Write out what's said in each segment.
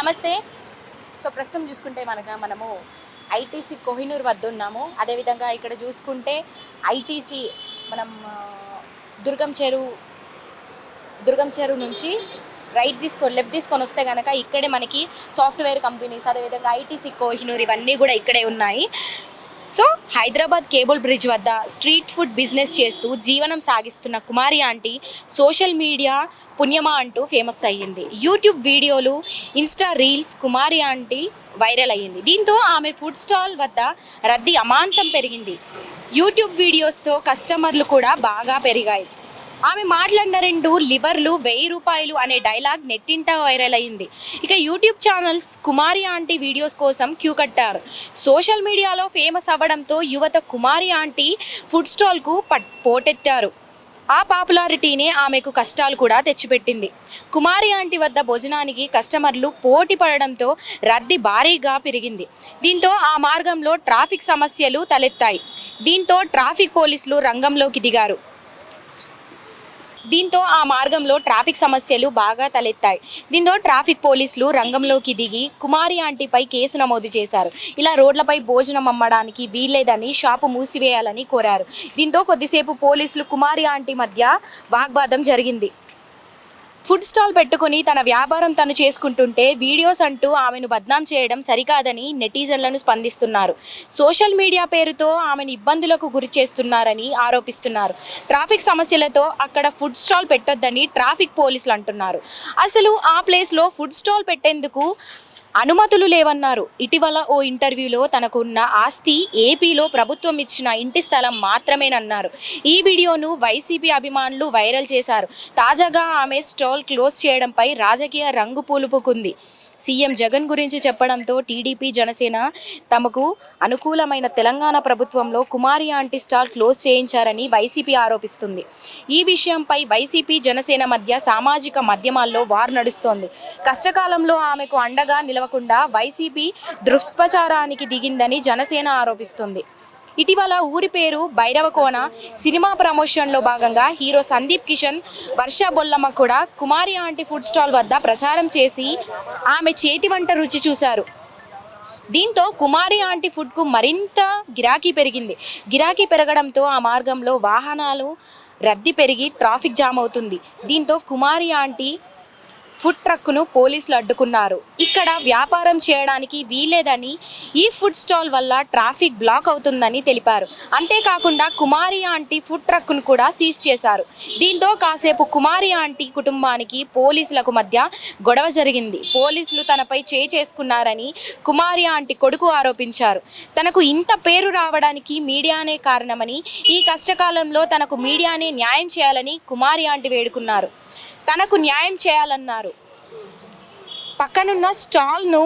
నమస్తే. సో ప్రస్తుతం చూసుకుంటే మనక మనము ఐటీసీ కోహినూర్ వద్ద ఉన్నాము. అదేవిధంగా ఇక్కడ చూసుకుంటే ఐటీసీ మనం దుర్గం చెరువు దుర్గం చెరువు నుంచి రైట్ తీసుకొని లెఫ్ట్ తీసుకొని వస్తే కనుక ఇక్కడే మనకి సాఫ్ట్వేర్ కంపెనీస్ అదేవిధంగా ఐటీసీ కోహినూర్ ఇవన్నీ కూడా ఇక్కడే ఉన్నాయి. సో హైదరాబాద్ కేబుల్ బ్రిడ్జ్ వద్ద స్ట్రీట్ ఫుడ్ బిజినెస్ చేస్తూ జీవనం సాగిస్తున్న కుమారి ఆంటీ సోషల్ మీడియా పుణ్యమా అంటూ ఫేమస్ అయ్యింది. యూట్యూబ్ వీడియోలు insta reels Kumari aunty viral అయ్యింది. దీంతో ఆమె ఫుడ్ స్టాల్ వద్ద రద్దీ అమాంతం పెరిగింది. యూట్యూబ్ వీడియోస్తో కస్టమర్లు కూడా బాగా పెరిగాయి. ఆమె మాట్లాడిన రెండు లివర్లు వెయ్యి రూపాయలు అనే డైలాగ్ నెట్టింట వైరల్ అయింది. ఇక YouTube channels Kumari aunty videos కోసం క్యూ కట్టారు. సోషల్ మీడియాలో ఫేమస్ అవ్వడంతో యువత కుమారి ఆంటీ ఫుడ్ స్టాల్కు పట్ పోటెత్తారు. ఆ పాపులారిటీనే ఆమెకు కష్టాలు కూడా తెచ్చిపెట్టింది. కుమారి ఆంటీ వద్ద భోజనానికి కస్టమర్లు పోటీ పడడంతో రద్దీ భారీగా పెరిగింది. దీంతో ఆ మార్గంలో ట్రాఫిక్ సమస్యలు తలెత్తాయి. దీంతో ట్రాఫిక్ పోలీసులు రంగంలోకి దిగారు. దీంతో ఆ మార్గంలో ట్రాఫిక్ సమస్యలు బాగా తలెత్తాయి. దీంతో ట్రాఫిక్ పోలీసులు రంగంలోకి దిగి కుమారి ఆంటీపై కేసు నమోదు చేశారు. ఇలా రోడ్లపై భోజనం అమ్మడానికి వీల్లేదని షాపు మూసివేయాలని కోరారు. దీంతో కొద్దిసేపు పోలీసులు కుమారి ఆంటీ మధ్య వాగ్వాదం జరిగింది. ఫుడ్ స్టాల్ పెట్టుకుని తన వ్యాపారం తను చేసుకుంటుంటే వీడియోస్ అంటూ ఆమెను బద్నాం చేయడం సరికాదని నెటిజన్లను స్పందిస్తున్నారు. సోషల్ మీడియా పేరుతో ఆమెను ఇబ్బందులకు గురి చేస్తున్నారని ఆరోపిస్తున్నారు. ట్రాఫిక్ సమస్యలతో అక్కడ ఫుడ్ స్టాల్ పెట్టొద్దని ట్రాఫిక్ పోలీసులు అంటున్నారు. అసలు ఆ ప్లేస్లో ఫుడ్ స్టాల్ పెట్టేందుకు అనుమతులు లేవన్నారు. ఇటీవల ఓ ఇంటర్వ్యూలో తనకున్న ఆస్తి ఏపీలో ప్రభుత్వం ఇచ్చిన ఇంటి స్థలం మాత్రమేనన్నారు. ఈ వీడియోను వైసీపీ అభిమానులు వైరల్ చేశారు. తాజాగా ఆమె స్టాల్ క్లోజ్ చేయడంపై రాజకీయ రంగు పూలుపుకుంది. సీఎం జగన్ గురించి చెప్పడంతో టీడీపీ జనసేన తమకు అనుకూలమైన తెలంగాణ ప్రభుత్వంలో కుమారి ఆంటీ స్టాల్ క్లోజ్ చేయించారని వైసీపీ ఆరోపిస్తుంది. ఈ విషయంపై వైసీపీ జనసేన మధ్య సామాజిక మాధ్యమాల్లో వార్ నడుస్తోంది. కష్టకాలంలో ఆమెకు అండగా నిలవకుండా వైసీపీ దుష్ప్రచారానికి దిగిందని జనసేన ఆరోపిస్తుంది. ఇటీవల ఊరి పేరు భైరవకోన సినిమా ప్రమోషన్లో భాగంగా హీరో సందీప్ కిషన్ వర్ష బొల్లమ్మ కూడా కుమారి ఆంటీ ఫుడ్ స్టాల్ వద్ద ప్రచారం చేసి ఆమె చేతి వంట రుచి చూశారు. దీంతో కుమారి ఆంటీ ఫుడ్కు మరింత గిరాకీ పెరిగింది. గిరాకీ పెరగడంతో ఆ మార్గంలో వాహనాలు రద్దీ పెరిగి ట్రాఫిక్ జామ్ అవుతుంది. దీంతో కుమారి ఆంటీ ఫుడ్ ట్రక్కును పోలీసులు అడ్డుకున్నారు. ఇక్కడ వ్యాపారం చేయడానికి వీలేదని ఈ ఫుడ్ స్టాల్ వల్ల ట్రాఫిక్ బ్లాక్ అవుతుందని తెలిపారు. అంతేకాకుండా కుమారి ఆంటీ ఫుడ్ ట్రక్కును కూడా సీజ్ చేశారు. దీంతో కాసేపు కుమారి ఆంటీ కుటుంబానికి పోలీసులకు మధ్య గొడవ జరిగింది. పోలీసులు తనపై చేయి చేసుకున్నారని కుమారి ఆంటీ కొడుకు ఆరోపించారు. తనకు ఇంత పేరు రావడానికి మీడియానే కారణమని ఈ కష్టకాలంలో తనకు మీడియానే న్యాయం చేయాలని కుమారి ఆంటీ వేడుకున్నారు. తనకు న్యాయం చేయాలన్నారు. పక్కనున్న స్టాల్ను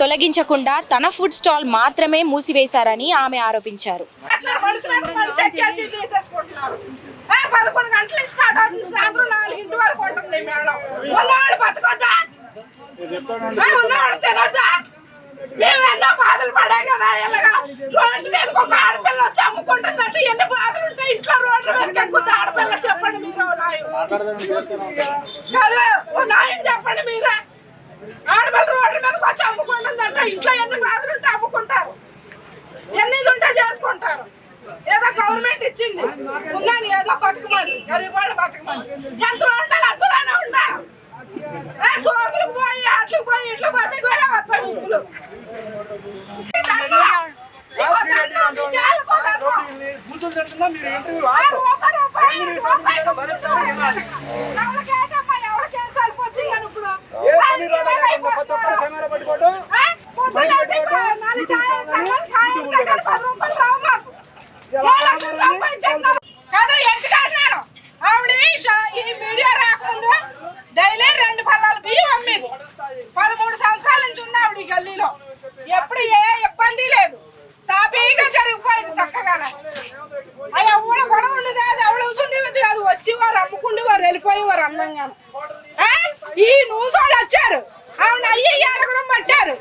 తొలగించకుండా తన ఫుడ్ స్టాల్ మాత్రమే మూసివేశారని ఆమె ఆరోపించారు. అట్లా పదకొండు గంటలకు స్టార్ట్ అవుతుంది. సాయంత్రం నాలుగింటి వరకు ఉంటుంది మేడం. ఉన్నవాళ్ళు బతకొద్దా? ఉన్నవాళ్ళు తినొద్దా? మేము ఎన్నో బాధలు పడా కదా ఎలాగా? రోడ్డు మీద ఒక ఆడపిల్ల వచ్చి అమ్ముకుంటుందంటే ఎన్ని బాధలు ఉంటాయి? ఇంట్లో రోడ్ల మీదకి ఎక్కువ ఆడపిల్ల చెప్పండి మీరు ఓ న్యాయం చెప్పండి మీరే. ఆడపిల్ల రోడ్డు మీదకి వచ్చి అమ్ముకుంటుందంటే ఇంట్లో ఎన్ని బాధలు ఉంటే అమ్ముకుంటారు. ఎన్ని ఉంటే చేసుకుంటారు. ఏదో గవర్నమెంట్ ఇచ్చింది. ఉన్నాను ఏదో బతకమని. గరీబ్ వాళ్ళు బతకమని. ఎంత ఉండాలి అందులోనే ఉండాలి. సోకులకు పోయి అట్లకు పోయి ఇట్లా బతికి కూడా వస్తాయి ముప్పులు ఈ దండం. ఇగో దండం, ఈ చేయాలకు దండం. బూతులు తిడుతున్నా మీరు ఇంటర్వ్యూ ఆ ఆపు. రూపాయి, రూపాయి, మీరు రూపాయి శాశ్వతంగా భరించాలి. ఎవరికి ఏంటమ్మా, ఎవరికి ఏం సరుకు వచ్చిందని ఇప్పుడు ఏ పని రాలేదా? ప్రతి ఒక్కరు కెమెరా పట్టుకోవడం ఏ, పొద్దున్న లేచి నాలుగు ఛాయ్ తాగాలి, ఛాయ్ తాగాలి, పది రూపాయలు రావు మాకు. ఏ లక్షలు సంపాదించేస్తున్నారు? కాదు, ఎందుకు అంటున్నారు? ఆవిడ ఈ మీడియా పదమూడు సంవత్సరాల నుంచి ఉంది ఆవిడ ఈ గల్లీలో. ఎప్పుడు ఏ ఇబ్బంది లేదు. సాఫీగా జరిగిపోయింది చక్కగానే అవి ఎవడ గొడవ ఉండేది అది ఎవడ ఉండేది అది వచ్చేవారు అమ్ముకుండేవారు వెళ్ళిపోయేవారు అందంగా ఈ న్యూస్ వాళ్ళు వచ్చారు. ఆవిడ అయ్యి అడగడం పట్టారు.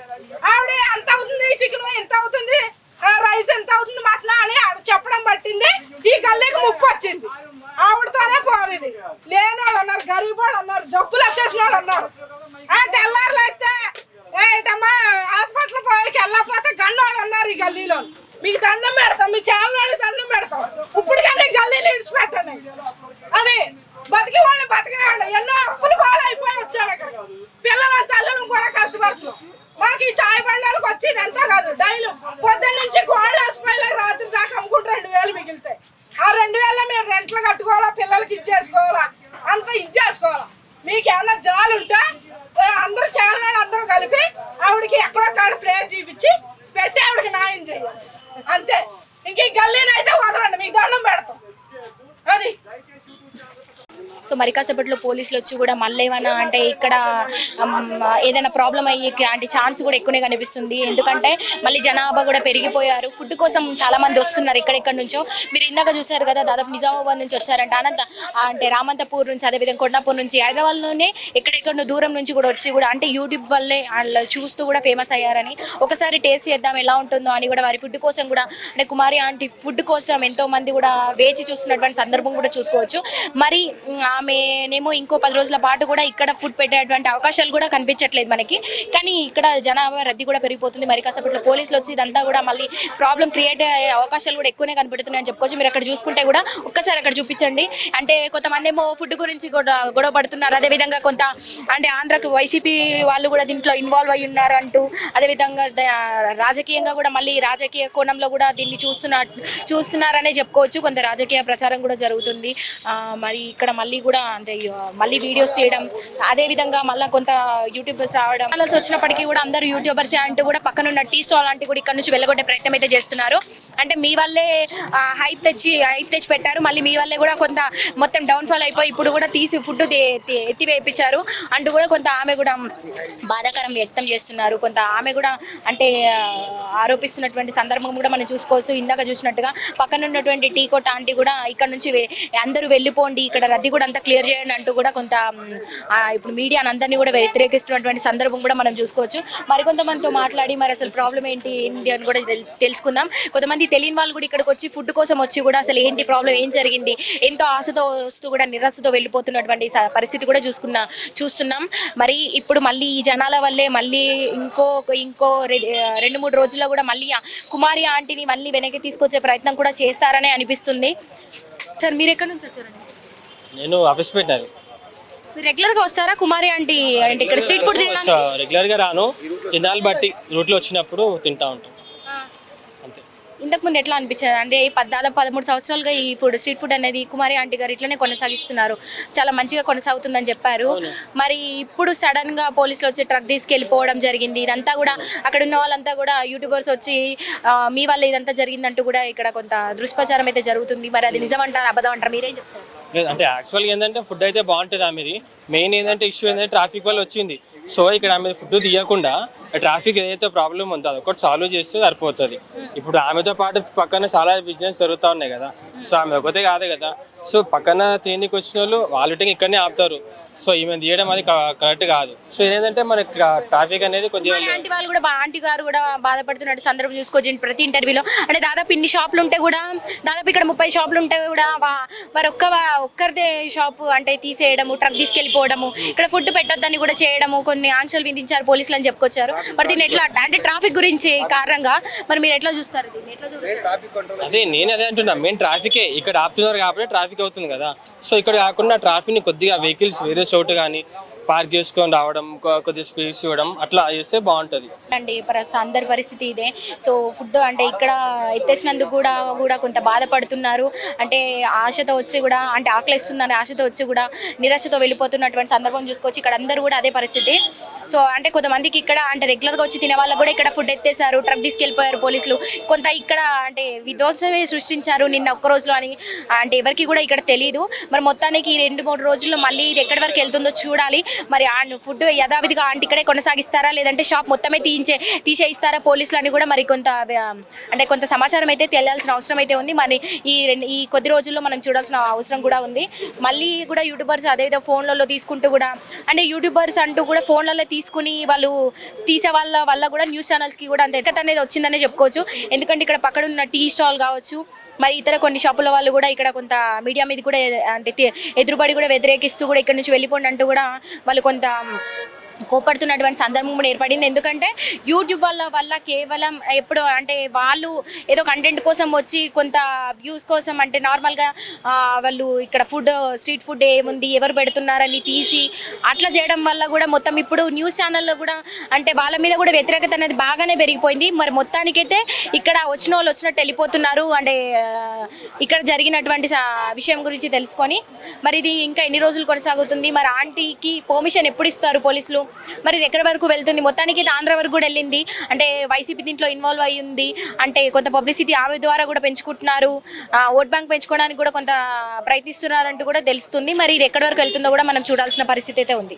ఆవిడ అంత అవుతుంది? చికెన్ ఎంత అవుతుంది? ఆ, రైస్ ఎంత అవుతుంది? మటన్ అని ఆవిడ చెప్పడం పట్టింది. ఈ గల్లీకి ముప్పు వచ్చింది. ఆవిడతోనే పోలేదు లేని వాళ్ళు అన్నారు గరీబ్ వాళ్ళు అన్నారు జబ్బులు వచ్చేసిన వాళ్ళు అన్నారు తెల్లారులు అయితే ఏంటమ్మా హాస్పిటల్ పోయి వెళ్ళకపోతే గన్నోళ్ళు ఉన్నారు ఈ గల్లీలో. మీకు దండం పెడతాం మీ ఛానల్ వాళ్ళకి దండం పెడతాం. ఇప్పుడు కానీ ఇడిచిపెట్టండి అది బతికి వాళ్ళని బతికినాడు ఎన్నో అప్పులు పాలైపోయి వచ్చాము ఇక్కడ. పిల్లల తల్లులు కూడా కష్టపడుతున్నాం. మాకు ఈ చాయ్ బండాలకు వచ్చేది ఎంత కాదు డైలు పొద్దున్న నుంచి కోళ్ళ హాస్పిటల్ రాత్రి దాకా అమ్ముకుంటే రెండు వేలు మిగిలితాయి ఆ రెండు వేల మేము రెంట్లు కట్టుకోవాలా పిల్లలకి ఇచ్చేసుకోవాలా అంత ఇచ్చేసుకోవాలా. మీకు ఏమైనా జాలు ఉంటే అందరూ చాలా వాళ్ళు అందరూ కలిపి ఆవిడకి ఎక్కడో కాడ ప్లేస్ చూపించి పెట్టి ఆవిడకి న్యాయం చేయాలి. అంతే. ఇంక ఈ గల్లీని వదలండి. మీకు దండం పెడతాం. అది. సో మరి కాసేపట్లో పోలీసులు వచ్చి కూడా మళ్ళీ ఏమైనా అంటే ఇక్కడ ఏదైనా ప్రాబ్లం అయ్యే అంటే ఛాన్స్ కూడా ఎక్కువనే కనిపిస్తుంది. ఎందుకంటే మళ్ళీ జనాభా కూడా పెరిగిపోయారు. ఫుడ్ కోసం చాలా మంది వస్తున్నారు ఎక్కడెక్కడి నుంచో. మీరు ఇందాక చూసారు కదా దాదాపు నిజామాబాద్ నుంచి వచ్చారంట అనంత అంటే రామంతపూర్ నుంచి అదేవిధంగా కొండాపూర్ నుంచి హైదరాబాద్లోనే ఎక్కడెక్కడో దూరం నుంచి కూడా వచ్చి కూడా అంటే యూట్యూబ్ వల్లే వాళ్ళు చూస్తూ కూడా ఫేమస్ అయ్యారని. ఒకసారి టేస్ట్ చేద్దాం ఎలా ఉంటుందో అని కూడా వారి ఫుడ్ కోసం కూడా అంటే కుమారి ఆంటీ ఫుడ్ కోసం ఎంతో మంది కూడా వేచి చూస్తున్నటువంటి సందర్భం కూడా చూసుకోవచ్చు. మరి ఆమెనేమో ఇంకో పది రోజుల పాటు కూడా ఇక్కడ ఫుడ్ పెట్టేటువంటి అవకాశాలు కూడా కనిపించట్లేదు మనకి. కానీ ఇక్కడ జనాభా రద్దీ కూడా పెరిగిపోతుంది. మరి కాసేపట్లో పోలీసులు వచ్చి ఇదంతా కూడా మళ్ళీ ప్రాబ్లం క్రియేట్ అయ్యే అవకాశాలు కూడా ఎక్కువనే కనబడుతున్నాయని చెప్పుకోవచ్చు మీరు అక్కడ చూసుకుంటే కూడా ఒక్కసారి అక్కడ చూపించండి. అంటే కొంతమంది ఏమో ఫుడ్ గురించి గొడవ గొడవ పడుతున్నారు. అదేవిధంగా కొంత అంటే ఆంధ్రకు వైసీపీ వాళ్ళు కూడా దీంట్లో ఇన్వాల్వ్ అయి ఉన్నారు అంటూ అదేవిధంగా రాజకీయంగా కూడా మళ్ళీ రాజకీయ కోణంలో కూడా దీన్ని చూస్తున్నా చూస్తున్నారనే చెప్పుకోవచ్చు. కొంత రాజకీయ ప్రచారం కూడా జరుగుతుంది. మరి ఇక్కడ మళ్ళీ కూడా అంటే మళ్ళీ వీడియోస్ తీయడం అదే విధంగా మళ్ళీ కొంత యూట్యూబర్స్ రావడం. ఛానల్స్ వచ్చినప్పటికీ కూడా అందరూ యూట్యూబర్స్ అంటూ కూడా పక్కన ఉన్న టీ స్టాల్ లాంటి కూడా ఇక్కడ నుంచి వెళ్ళగొట్టే ప్రయత్నం అయితే చేస్తున్నారు. అంటే మీ వల్లే హైప్ తెచ్చి హైప్ తెచ్చి పెట్టారు. మళ్ళీ మీ వల్లే కూడా కొంత మొత్తం డౌన్ఫాల్ అయిపోయి ఇప్పుడు కూడా తీసి ఫుడ్ ఎత్తి వేయించారు అంటూ కూడా కొంత ఆమె కూడా బాధాకరం వ్యక్తం చేస్తున్నారు. కొంత ఆమె కూడా అంటే ఆరోపిస్తున్నటువంటి సందర్భం కూడా మనం చూసుకోవచ్చు. ఇందాక చూసినట్టుగా పక్కన ఉన్నటువంటి టీ కోట్ ఆంటీ కూడా ఇక్కడ నుంచి అందరూ వెళ్ళిపోండి. ఇక్కడ రద్దీ కూడా అంతా క్లియర్ చేయండి అంటూ కూడా కొంత ఇప్పుడు మీడియా అందరినీ కూడా వ్యతిరేకిస్తున్నటువంటి సందర్భం కూడా మనం చూసుకోవచ్చు. మరికొంతమందితో మాట్లాడి మరి అసలు ప్రాబ్లం ఏంటి ఏంటి అని కూడా తెలుసుకుందాం. కొంతమంది తెలియని వాళ్ళు కూడా ఇక్కడికి వచ్చి ఫుడ్ కోసం వచ్చి కూడా అసలు ఏంటి ప్రాబ్లం ఏం జరిగింది ఎంతో ఆశతో వస్తూ కూడా నిరాశతో వెళ్ళిపోతున్నటువంటి స- పరిస్థితి కూడా చూసుకున్నా చూస్తున్నాం. మరి ఇప్పుడు మళ్ళీ ఈ జనాల వల్లే మళ్ళీ ఇంకో ఇంకో రెండు మూడు రోజుల్లో కూడా మళ్ళీ కుమారి ఆంటీని మళ్ళీ వెనక్కి తీసుకొచ్చే ప్రయత్నం కూడా చేస్తారనే అనిపిస్తుంది. సార్ మీరు ఎక్కడి నుంచి వచ్చారండి? నేను ఆఫీస్ పెట్టినది. మీరు రెగ్యులర్గా వస్తారా? కుమారి ఆంటీ అంటే ఇక్కడ స్ట్రీట్ ఫుడ్ తినడానికి? రెగ్యులర్గా రాను. జనాలు బట్టి రూట్లో వచ్చినప్పుడు తింటా ఉంటాం. అంతే. ఇంతకు ముందు ఎట్లా అనిపించేది? అంటే ఈ పద్నాలుగు పదమూడు సంవత్సరాలుగా ఈ ఫుడ్ స్ట్రీట్ ఫుడ్ అనేది కుమారి ఆంటీ గారు ఇట్లనే కొనసాగిస్తున్నారు. చాలా మంచిగా కొనసాగుతుందని చెప్పారు. మరి ఇప్పుడు సడన్గా పోలీసులు వచ్చి ట్రక్ తీసుకెళ్ళిపోవడం జరిగింది. ఇదంతా కూడా అక్కడ ఉన్న వాళ్ళంతా కూడా యూట్యూబర్స్ వచ్చి ఆ, మీ వల్ల ఇదంతా జరిగిందంటూ కూడా ఇక్కడ కొంత దుష్ప్రచారం అయితే జరుగుతుంది. మరి అది నిజం అంటారు అబద్ధం అంటారు మీరేం చెప్తారు? లేదు అంటే యాక్చువల్గా ఏంటంటే ఫుడ్ అయితే బాగుంటుంది ఆమెది. మెయిన్ ఏంటంటే ఇష్యూ ఏంటంటే ట్రాఫిక్ వల్ల వచ్చింది. సో ఇక్కడ ఆమె ఫుడ్ తీయకుండా ట్రాఫిక్ ఏదైతే ప్రాబ్లం ఉందో అదొకటి ఒకటి సాల్వ్ చేస్తే సరిపోతుంది. ఇప్పుడు ఆమెతో పాటు పక్కన చాలా బిజినెస్ జరుగుతూ ఉన్నాయి కదా. సో ఆమె ఒకటే కాదు కదా. సో పక్కన తినడానికి వచ్చిన వాళ్ళు వాళ్ళు టైం ఇక్కడనే ఆపుతారు. సో ఈమె తీయడం అది కరెక్ట్ కాదు. సో ఏంటంటే మనకి ట్రాఫిక్ అనేది కొద్దిగా ఆంటీ వాళ్ళు కూడా ఆంటీ గారు కూడా బాధపడుతున్నట్టు సందర్భం చూసుకోవచ్చు ప్రతి ఇంటర్వ్యూలో అంటే దాదాపు ఇన్ని షాపులు ఉంటే కూడా దాదాపు ఇక్కడ ముప్పై షాపులు ఉంటే కూడా వా- వారు ఒక్క ఒక్కరిదే షాపు అంటే తీసేయడము ట్రక్ తీసుకెళ్ళిపోవడము ఇక్కడ ఫుడ్ పెట్టొద్దని కూడా చేయడము కొన్ని ఆంక్షలు విధించారు పోలీసులు అని చెప్పుకొచ్చారు. మరి దీన్ని ఎట్లా అంటే ట్రాఫిక్ గురించి కారణంగా మరి మీరు ఎట్లా చూస్తారు దీన్ని? ఎట్లా చూడొచ్చు? అదే నేను అదే అంటున్నా. మెయిన్ ట్రాఫికే ఇక్కడ ఆపుతున్నారు కాబట్టి ట్రాఫిక్ అవుతుంది కదా. సో ఇక్కడ కాకుండా ట్రాఫిక్ని కొద్దిగా వెహికల్స్ వేరే చోటు కానీ పార్క్ చేసుకొని రావడం కొద్దిగా స్పేస్ ఇవ్వడం అట్లా చేస్తే బాగుంటుంది. అండి ప్రస్తుతం అందరి పరిస్థితి ఇదే. సో ఫుడ్ అంటే ఇక్కడ ఎత్తేసినందుకు కూడా కూడా కొంత బాధపడుతున్నారు. అంటే ఆశతో వచ్చి కూడా అంటే ఆకలిస్తుందని ఆశతో వచ్చి కూడా నిరాశతో వెళ్ళిపోతున్నటువంటి సందర్భం చూసుకోవచ్చు. ఇక్కడ అందరూ కూడా అదే పరిస్థితి. సో అంటే కొంతమందికి ఇక్కడ అంటే రెగ్యులర్గా వచ్చి తినే వాళ్ళకు కూడా ఇక్కడ ఫుడ్ ఎత్తేసారు ట్రక్ తీసుకెళ్ళిపోయారు పోలీసులు. కొంత ఇక్కడ అంటే విధ్వంసమే సృష్టించారు నిన్న ఒక్క రోజులో అని. అంటే ఎవరికి కూడా ఇక్కడ తెలియదు మరి మొత్తానికి ఈ రెండు మూడు రోజుల్లో మళ్ళీ ఇది ఎక్కడి వరకు వెళ్తుందో చూడాలి. మరి ఆ ఫుడ్ యథావిధిగా ఆంటీ ఇక్కడే కొనసాగిస్తారా? లేదంటే షాప్ మొత్తమే తీయించే తీసేయిస్తారా పోలీసులు అని కూడా? మరి కొంత అంటే కొంత సమాచారం అయితే తెలియాల్సిన అవసరం అయితే ఉంది. మరి ఈ రెండు ఈ కొద్ది రోజుల్లో మనం చూడాల్సిన అవసరం కూడా ఉంది. మళ్ళీ కూడా యూట్యూబర్స్ అదేవిధంగా ఫోన్లలో తీసుకుంటూ కూడా అంటే యూట్యూబర్స్ అంటూ కూడా ఫోన్లలో తీసుకుని వాళ్ళు తీసే వాళ్ళ వల్ల కూడా న్యూస్ ఛానల్స్కి కూడా అంత ఎక్కత అనేది వచ్చిందనే చెప్పుకోవచ్చు. ఎందుకంటే ఇక్కడ పక్కన ఉన్న టీ స్టాల్ కావచ్చు మరి ఇతర కొన్ని షాపుల వాళ్ళు కూడా ఇక్కడ కొంత మీడియా మీద కూడా అంటే ఎదురుబడి కూడా వ్యతిరేకిస్తూ కూడా ఇక్కడ నుంచి వెళ్ళిపోండి అంటూ కూడా వాళ్ళు కొంత కోపడుతున్నటువంటి సందర్భం కూడా ఏర్పడింది. ఎందుకంటే యూట్యూబ్ వల్ల వల్ల కేవలం ఎప్పుడు అంటే వాళ్ళు ఏదో కంటెంట్ కోసం వచ్చి కొంత వ్యూస్ కోసం అంటే నార్మల్గా వాళ్ళు ఇక్కడ ఫుడ్ స్ట్రీట్ ఫుడ్ ఏముంది ఎవరు పెడుతున్నారని తీసి అట్లా చేయడం వల్ల కూడా మొత్తం ఇప్పుడు న్యూస్ ఛానల్లో కూడా అంటే వాళ్ళ మీద కూడా వ్యతిరేకత అనేది బాగానే పెరిగిపోయింది. మరి మొత్తానికైతే ఇక్కడ వచ్చిన వాళ్ళు వచ్చినట్టు వెళ్ళిపోతున్నారు. అంటే ఇక్కడ జరిగినటువంటి సా- విషయం గురించి తెలుసుకొని మరి ఇది ఇంకా ఎన్ని రోజులు కొనసాగుతుంది? మరి ఆంటీకి పర్మిషన్ ఎప్పుడు ఇస్తారు పోలీసులు? మరి ఇది ఎక్కడి వరకు వెళ్తుంది? మొత్తానికి ఇది ఆంధ్ర వరకు కూడా వెళ్ళింది. అంటే వైసీపీ దీంట్లో ఇన్వాల్వ్ అయ్యింది అంటే కొంత పబ్లిసిటీ ఆమె ద్వారా కూడా పెంచుకుంటున్నారు. ఓట్ బ్యాంక్ పెంచుకోవడానికి కూడా కొంత ప్రయత్నిస్తున్నారంటూ కూడా తెలుస్తుంది. మరి ఇది ఎక్కడి వరకు వెళ్తుందో కూడా మనం చూడాల్సిన పరిస్థితి అయితే ఉంది.